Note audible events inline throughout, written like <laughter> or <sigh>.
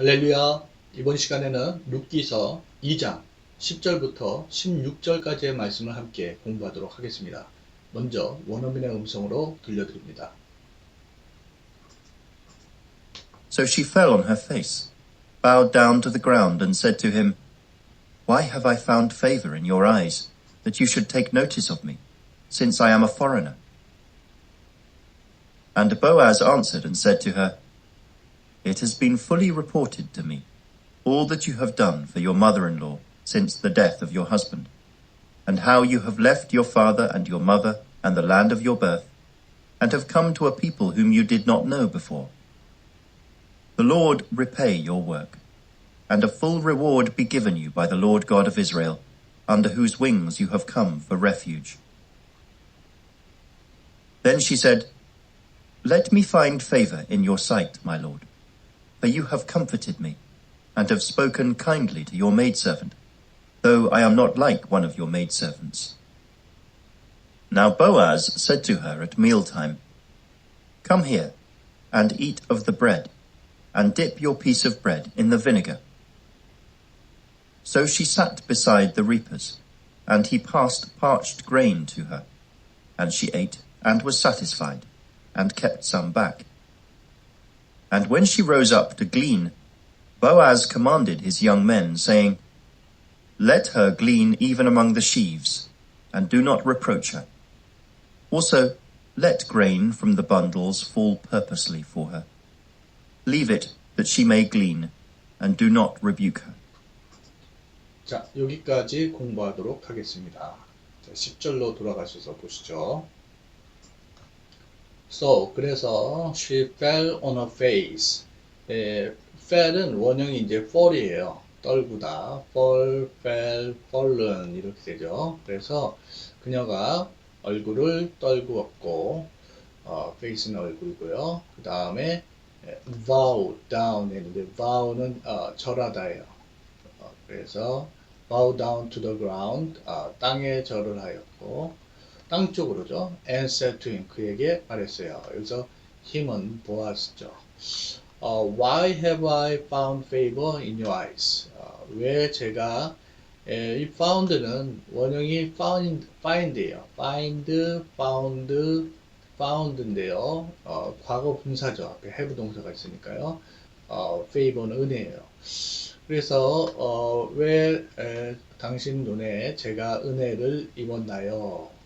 할렐루야. 이번 시간에는 룻기서 2장 10절부터 16절까지의 말씀을 함께 공부하도록 하겠습니다. 먼저 원어민의 음성으로 들려드립니다. So she fell on her face, bowed down to the ground, and said to him, Why have I found favor in your eyes, that you should take notice of me, since I am a foreigner? And Boaz answered and said to her, It has been fully reported to me, all that you have done for your mother-in-law since the death of your husband, and how you have left your father and your mother and the land of your birth, and have come to a people whom you did not know before. The Lord repay your work, and a full reward be given you by the Lord God of Israel, under whose wings you have come for refuge. Then she said, Let me find favor in your sight, my Lord, for you have comforted me, and have spoken kindly to your maidservant, though I am not like one of your maidservants. Now Boaz said to her at mealtime, Come here, and eat of the bread, and dip your piece of bread in the vinegar. So she sat beside the reapers, and he passed parched grain to her, and she ate and was satisfied, and kept some back. And when she rose up to glean, Boaz commanded his young men, saying, Let her glean even among the sheaves, and do not reproach her. Also, let grain from the bundles fall purposely for her. Leave it that she may glean, and do not rebuke her. 자, 여기까지 공부하도록 하겠습니다. 자, 10절로 돌아가셔서 보시죠. So, 그래서 she fell on her face. 에, fell은 원형이 이제 fall이에요. 떨구다. fall, fell, fallen 이렇게 되죠. 그래서 그녀가 얼굴을 떨구었고 어, face는 얼굴이고요. 그 다음에 vow down 했는데 vow는 어, 절하다예요. 어, 그래서 bow down to the ground 어, 땅에 절을 하였고 땅 쪽으로죠. and said to him 그에게 말했어요. 여기서 힘은 보았죠. 어, why have I found favor in your eyes? 어, 왜 제가 에, 이 found는 원형이 find, find예요. find, found, found인데요. 어, 과거 분사죠. 앞에 have 동사가 있으니까요. 어, favor는 은혜예요. 그래서 어, 왜 에, 당신 눈에 제가 은혜를 입었나요?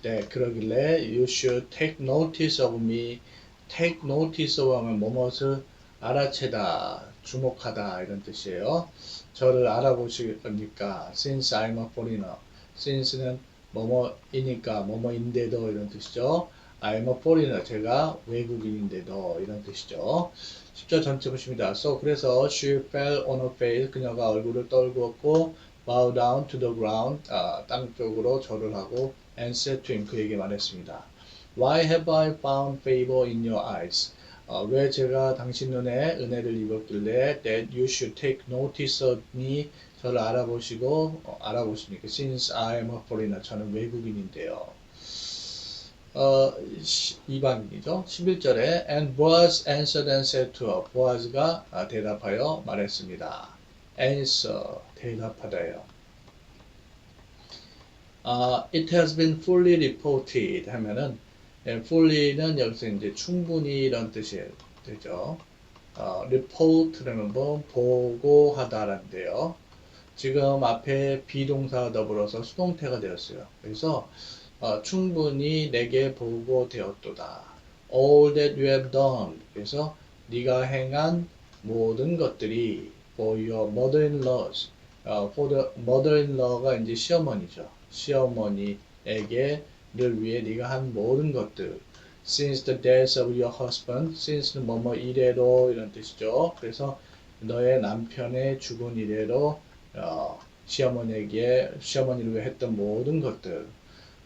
네, 그러길래 you should take notice of me. take notice of 하면 뭐뭇을 알아채다, 주목하다 이런 뜻이에요. 저를 알아보실 겁니까? Since I'm a foreigner. Since는 뭐뭐이니까 뭐뭐인데도 이런 뜻이죠. I'm a foreigner. 제가 외국인인데도 이런 뜻이죠. 10절 전체 보십니다. So 그래서 she fell on her face. 그녀가 얼굴을 떨구었고 bow down to the ground. 아, 땅 쪽으로 절을 하고 and said to him. 그에게 말했습니다. Why have I found favor in your eyes? 어, 왜 제가 당신 눈에 은혜를 입었길래 that you should take notice of me 저를 알아보시고 어, 알아보십니까? Since I am a foreigner 저는 외국인인데요. 어, 이방인이죠. 11절에 and Boaz answered and said to her. 보아즈가 아, 대답하여 말했습니다. answer 대답하다요. 아, it has been fully reported 하면은 예, fully는 여기서 이제 충분히 이런 뜻이 되죠. 어, report라는 건 보고하다란데요. 지금 앞에 비동사가 더불어서 수동태가 되었어요. 그래서 어, 충분히 내게 보고되었도다. All that you have done. 그래서 네가 행한 모든 것들이 for your mother-in-laws. 어, for the mother-in-law가 이제 시어머니죠. 시어머니에게 를 위해 네가 한 모든 것들 since the death of your husband since는 뭐뭐 이래로 이런 뜻이죠. 그래서 너의 남편의 죽은 이래로 어, 시어머니에게 시어머니를 위해 했던 모든 것들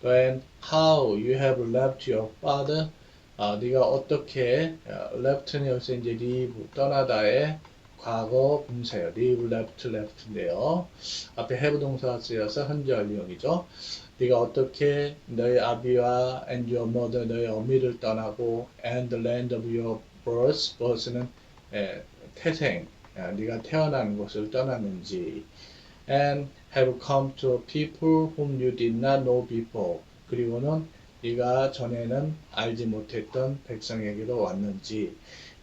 and how you have left your father 어, 네가 어떻게 어, left는 여기서 이제 leave 떠나다의 과거 분사예요. leave, left, left인데요. 앞에 have 동사가 쓰여서 현재 완료형이죠. 네가 어떻게 너의 아비와 and your mother 너의 어미를 떠나고 and the land of your birth birth는 예, 태생 아, 네가 태어난 곳을 떠났는지 and have come to people whom you did not know before 그리고는 네가 전에는 알지 못했던 백성에게로 왔는지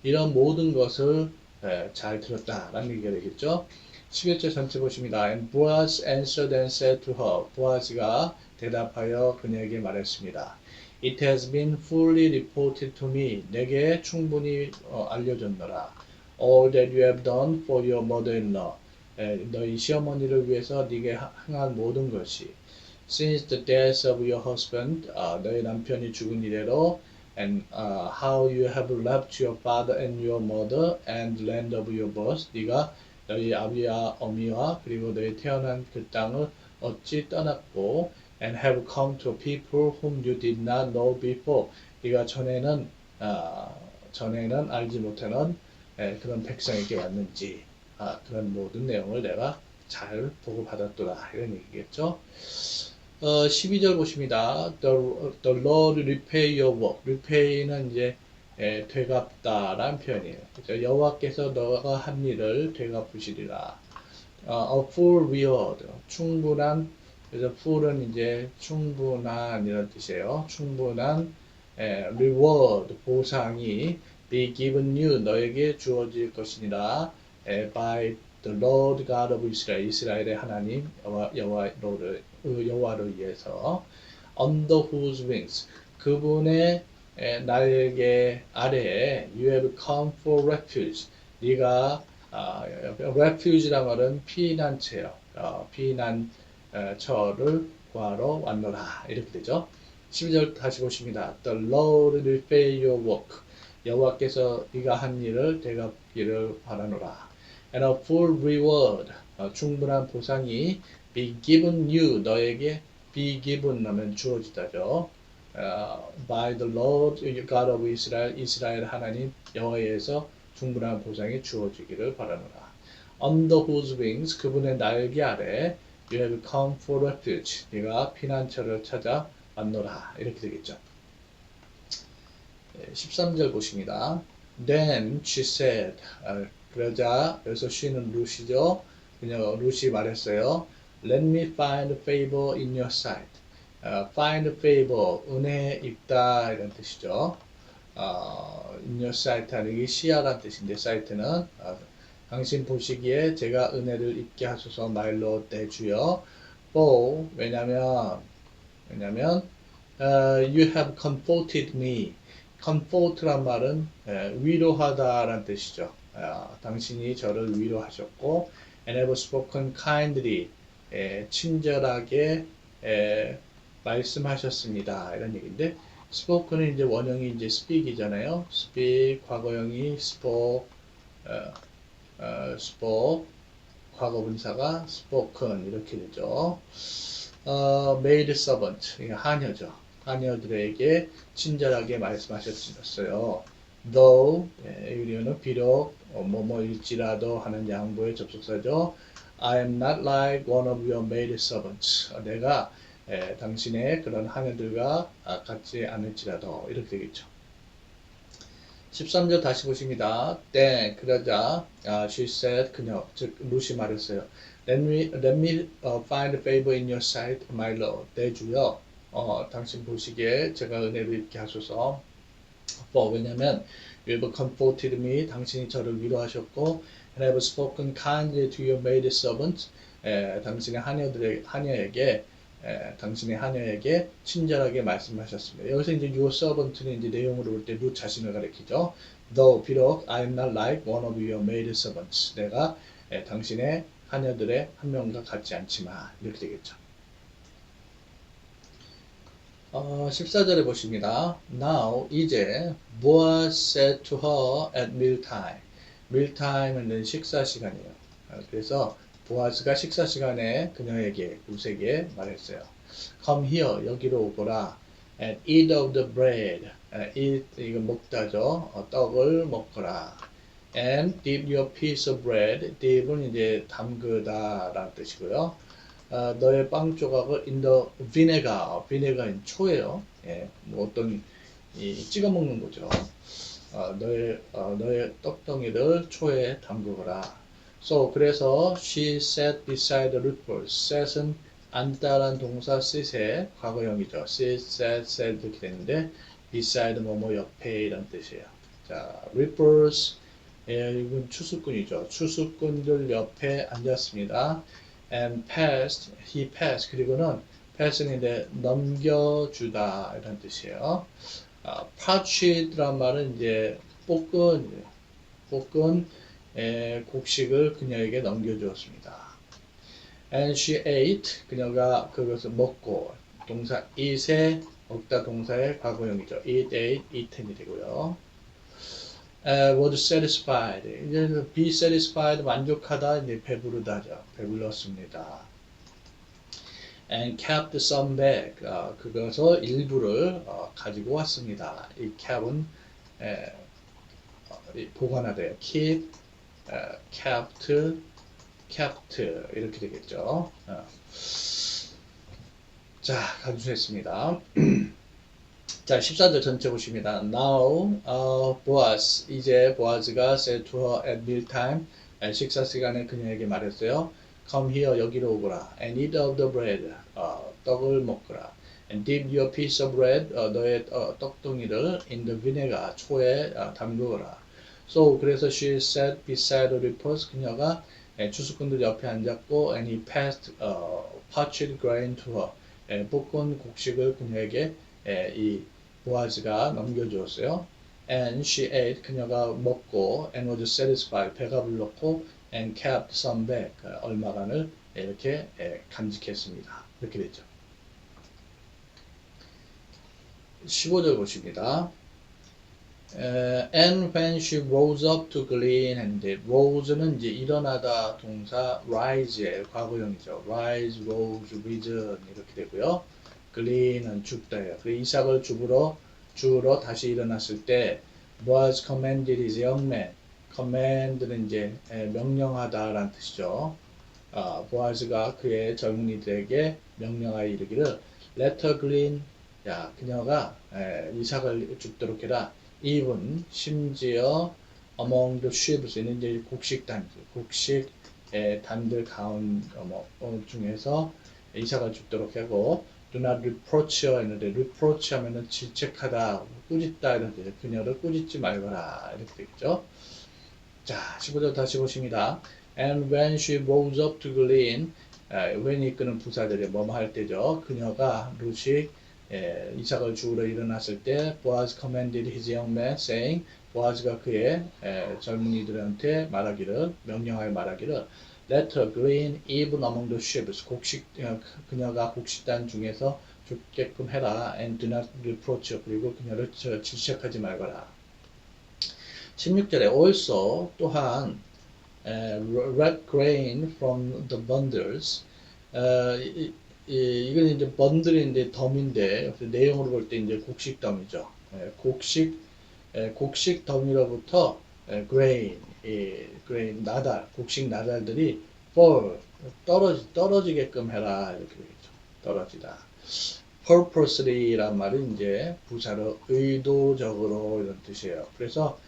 이런 모든 것을 에, 잘 들었다라는 얘기가 되겠죠. 11절 전체 보십니다. And Boaz answered and said to her. 보아즈가 대답하여 그녀에게 말했습니다. It has been fully reported to me. 내게 충분히 어, 알려줬노라. All that you have done for your mother-in-law. 에, 너희 시어머니를 위해서 하- 행한 모든 것이 since the death of your husband, 아, 너희 남편이 죽은 이래로 and uh, how you have left your father and your mother and land of your birth. 네가 너희 아비와 어미와 그리고 너희 태어난 그 땅을 어찌 떠났고 and have come to people whom you did not know before. 네가 전에는 아, 전에는 알지 못하는 에, 그런 백성에게 왔는지 아, 그런 모든 내용을 내가 잘 보고 받았더라 이런 얘기겠죠. 어, 12절 보십니다. The, the Lord repay your work. repay는 이제 에, 되갚다라는 표현이에요. 그죠? 여호와께서 너가 한 일을 되갚으시리라. 어, a full reward. 충분한 그래서 full은 이제 충분한 이런 뜻이에요. 충분한 에, reward 보상이 be given you 너에게 주어질 것이니라. 에, by the Lord God of Israel 이스라엘의 하나님 여호와 여호와를 여호와를 위해서 under whose wings 그분의 에, 날개 아래에 you have come for refuge. 네가 아, refuge란 말은 피난처요. 어, 피난처를 구하러 왔노라. 이렇게 되죠. 12절 다시 보십니다. The Lord will pay your work. 여호와께서 네가 한 일을 대갚기를 바라노라 and a full reward 어, 충분한 보상이 be given you 너에게 be given 하면 주어지다죠. 어, by the Lord God of Israel 이스라엘 하나님 여호와에서 충분한 보상이 주어지기를 바라노라. Under whose wings 그분의 날개 아래 you have come for refuge 네가 피난처를 찾아 왔노라 이렇게 되겠죠. 네, 13절 보십니다. Then she said 아, 그러자 여기서 she는 루시죠. 그녀 루시 말했어요. Let me find favor in your sight. 어, find favor, 은혜 있다 이런 뜻이죠. 어, in your sight 하는 게 시야란 뜻인데 sight는 어, 당신 보시기에 제가 은혜를 입게 하소서 말로 대주여. For 왜냐면 왜냐면 어, you have comforted me. comfort란 말은 에, 위로하다란 뜻이죠. 어, 당신이 저를 위로하셨고 and have spoken kindly 에, 친절하게 에, 말씀하셨습니다. 이런 얘기인데 spoken은 이제 원형이 이제 speak이잖아요. speak 과거형이 spoke 어, 어, spoke 과거 분사가 spoken 이렇게 되죠. 어, maid servant 하녀죠. 하녀들에게 친절하게 말씀하셨어요. Though 예, 유리어는 비록 어, 뭐뭐일지라도 하는 양보의 접속사죠. I am not like one of your maid servants. 어, 내가 에, 당신의 그런 하녀들과 아, 같지 않을지라도 이렇게 되겠죠. 13절 다시 보십니다. 때 그러자 아, she said 그녀 즉 루시 말했어요. Let me let me uh, find favor in your sight, my lord. 내 주여 어, 당신 보시기에 제가 은혜를 입게 하소서. For 왜냐면 you have comforted me 당신이 저를 위로하셨고 and have spoken kindly to your maid servant. 에, 당신의 하녀들의 하녀에게 에, 당신의 하녀에게 친절하게 말씀하셨습니다. 여기서 이제 your servant는 이제 내용으로 볼 때 루 자신을 가리키죠. Though 비록 I am not like one of your maid servants. 내가 에, 당신의 하녀들의 한 명과 같지 않지만 이렇게 되겠죠. 어, 14절에 보십니다. Now 이제 Boaz said to her at mealtime. mealtime은 식사 시간이에요. 어, 그래서 보아스가 식사 시간에 그녀에게 루세게 말했어요. Come here 여기로 오거라 and eat of the bread. 에, eat 이거 먹다죠. 어, 떡을 먹거라. And dip your piece of bread. dip은 이제 담그다라는 뜻이고요. 어, 너의 빵 조각을 in the vinegar. vinegar은 초예요. 예, 뭐 어떤 이 찍어 먹는 거죠. 어, 너의 어, 너의 떡덩이를 초에 담그거라. So 그래서 she sat beside the reapers. sat은 앉다란 동사 sit의 과거형이죠. sit, sat, sat 이렇게 되는데 beside 뭐뭐 옆에 이런 뜻이에요. 자, reapers 예, 이건 추수꾼이죠. 추수꾼들 옆에 앉았습니다. And passed, he passed. 그리고는 이제 넘겨주다 이런 뜻이에요. 아, parched란 말은 이제 볶은 볶은 에, 곡식을 그녀에게 넘겨주었습니다. And she ate. 그녀가 그것을 먹고 동사 eat의 먹다 동사의 과거형이죠. eat, ate, eaten이 되고요. Was satisfied. 이제 be satisfied 만족하다 이제 배부르다죠. 배불렀습니다. And kept some back. 어, 그것을 일부를 어, 가지고 왔습니다. 이 cap은 에, 어, 이 보관하래요. keep, 어, kept, kept 이렇게 되겠죠. 어. 자, 간수했습니다. <clears throat> 자, 14절 전체 보십니다. Now, uh, Boaz, 이제 보아즈가 said to her at mealtime, 에, 식사 시간에 그녀에게 말했어요. Come here, 여기로 오거라. And eat of the bread, 어, 떡을 먹거라. And dip your piece of bread, 어, 너의 어, 떡덩이를 in the vinegar, 초에 어, 담그거라. So, 그래서 she sat beside the reapers, 그녀가 에, 추수꾼들 옆에 앉았고, and he passed uh, parched grain to her. 에, 볶은 곡식을 그녀에게 에, 이 보아즈가 넘겨주었어요. And she ate, 그녀가 먹고, and was satisfied, 배가 불렀고, and kept some back, 어, 얼마간을 이렇게 에, 간직했습니다. 이렇게 됐죠. 15절 보십니다. 에, and when she rose up to glean and rose는 이제 일어나다 동사 rise의 과거형이죠. rise, rose, risen 이렇게 되고요. Glean은 줍다예요. 그 이삭을 줍으러 주우러 다시 일어났을 때 was commanded his young man. command는 이제 에, 명령하다라는 뜻이죠. 아, 보아즈가 그의 젊은이들에게 명령하여 이르기를 let her glean 야 그녀가 에, 이삭을 줍도록 해라 even 심지어 among the sheep 는 이제 곡식 단들 곡식 에, 단들 가운 어, 어, 중에서 이삭을 줍도록 하고 reproach her 했는데 reproach 하면은 질책하다 꾸짖다 이런 뜻이에요 그녀를 꾸짖지 말거라. 이렇게 되겠죠? 자 15절 다시 보십니다. And when she rose up to glean, 에, when 이끄는 부사들이 뭐뭐 할 때죠. 그녀가 루시 에, 이삭을 주우러 일어났을 때 Boaz commanded his young man saying 보아즈가 그의 에, 젊은이들한테 말하기를 명령하여 말하기를 Let her glean even among the sheep. 곡식 어, 그녀가 곡식단 중에서 죽게끔 해라. And do not reproach. 그리고 그녀를 저- 질책하지 말거라. 16절에 also 또한 에, red grain from the bundles. 어, 이, 이, 이건 이제 번들인데 덤인데 내용으로 볼 때 이제 곡식 덤이죠. 에, 곡식 에, 곡식 덤으로부터 에, grain, 이, grain 나달, 곡식 나달들이 fall 떨어지 떨어지게끔 해라 이렇게 되겠죠. 떨어지다. purposely란 말은 이제 부사로 의도적으로 이런 뜻이에요. 그래서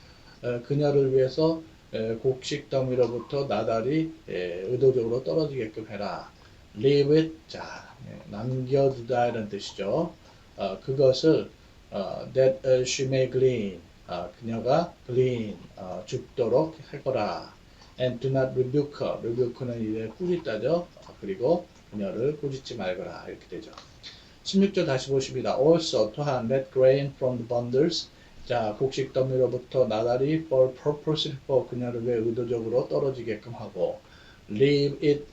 어, 그녀를 위해서 에, 곡식 더미로부터 나달이 에, 의도적으로 떨어지게끔 해라. leave it, 자, 예, 남겨두다 이런 뜻이죠. 어, 그것을 어, that she may glean, 어, 그녀가 glean, 어, 죽도록 할 거라. and do not rebuke her. rebuke는 이제 꾸짖다죠. 어, 그리고 그녀를 꾸짖지 말거라 이렇게 되죠. 16절 다시 보십니다. Also 또한 let grain from the bundles 자, 곡식 더미로부터 나달이 for purpose for 그녀를 왜 의도적으로 떨어지게끔 하고 leave it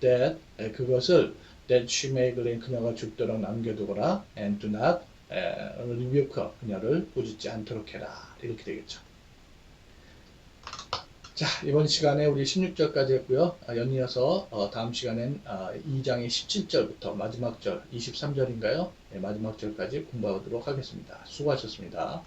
that 에, 그것을 that she may glean 그녀가 죽도록 남겨두거라 and do not 에, rebuke her 그녀를 꾸짖지 않도록 해라 이렇게 되겠죠. 자, 이번 시간에 우리 16절까지 했고요. 아, 연이어서 어, 다음 시간엔 아, 2장의 17절부터 마지막 절 23절인가요? 네, 마지막 절까지 공부하도록 하겠습니다. 수고하셨습니다.